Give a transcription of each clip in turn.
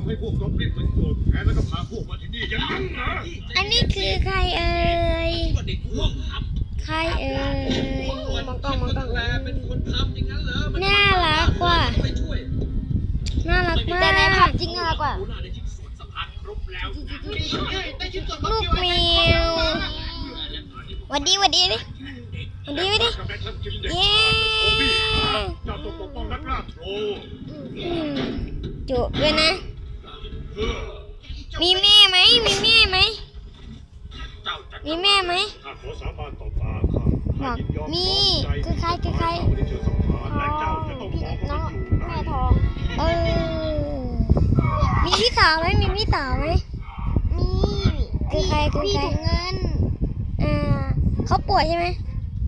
ำให้พวกกอบลินมันโกรธแค้นแล้วก็พาพวกมาที่นี่อย่างนั้นนะอันนี้คือใครเอ่ย ว่าเด็กพวกทใครเอ่ยำมองกล้องมองกล้อง แลเป็นคนทำอย่างนั้นเหรอมัน่ารักว่ะ ไปช่วยน่ารักมากแต่ในผับจริงน่ารักกว่ากูน่าได้ชิ้นส่วนสำคัญครบแล้วลูกแมวหวัดดีหวัดดีดิหวัดดีไปดิ กำลังทำกินเด็กเย้โอ้พี่เจ้าต้องปกป้องนักล่าโทรอืมจุด้วยนะ มีแม่ไหมมีแม่ไหมเจ้าจะมีแม่ไหมข้าขอสาบานต่อตาข้าบอกยินยอมมีพร้อมใจคือใครคือใครข้าไม่ได้เชื่อสังหารและเจ้าจะต้องมองว่ามันอยู่ไหนเออมีพี่สาวไหมมีพี่สาวไหมมีคือใครคือใครเงินอ่าเขาป่วยใช่ไหม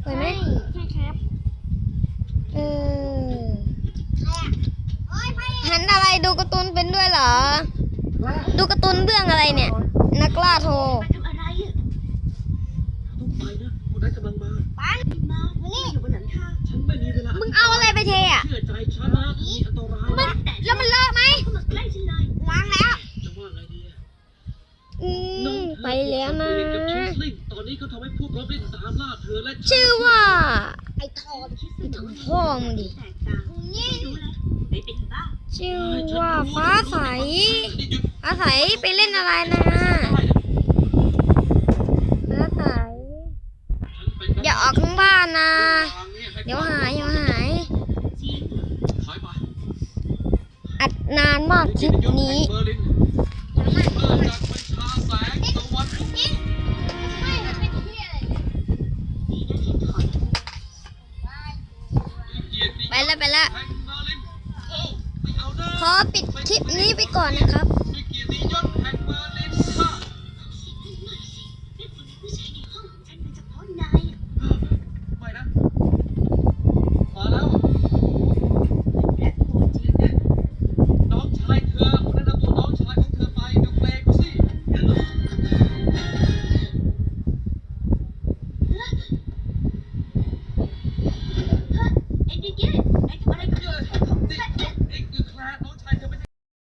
ป่วยไหมใช่ครับเออหันอะไรดูการ์ตูนเป็นด้วยเหรอดูการ์ตูน เรื่องอะไรเนี่ย นักล่าโทรทำอะไรอะต้องไปนะคนนั้นกำลังมาปังมานี่อยู่บนหลังคาฉันไม่มีเวลามึงเอาอะไรไปเทอะเชื่อใจฉันนะมีอันตรายมันแล้วมันเลอะไหมเข้ามาใกล้ฉันเลยล้างแล้วจะว่าไงดีอะอืมไปแล้วนะเกับชิสลิงตอนนี้เขาทำให้พวกเราเล่นตามล่าเธอและฉันชื่อว่า ไอ้ทอนคิดสนุกพ่อมึงดิแตกต่างนี่รู้แล้วไม่เป็นบ้าชื่อว่าฟ้าใส นี่หยุด อาศัยไปเล่นอะไรนะอาศัยอย่าออกข้างบ้านนะ เดี๋ยวหายเดี๋ยวหาย อัดนานมากคลิปนี้ไปแล้วไปแล้วขอปิดคลิปนี้ไปก่อนนะครับ can get. I can, I can do it.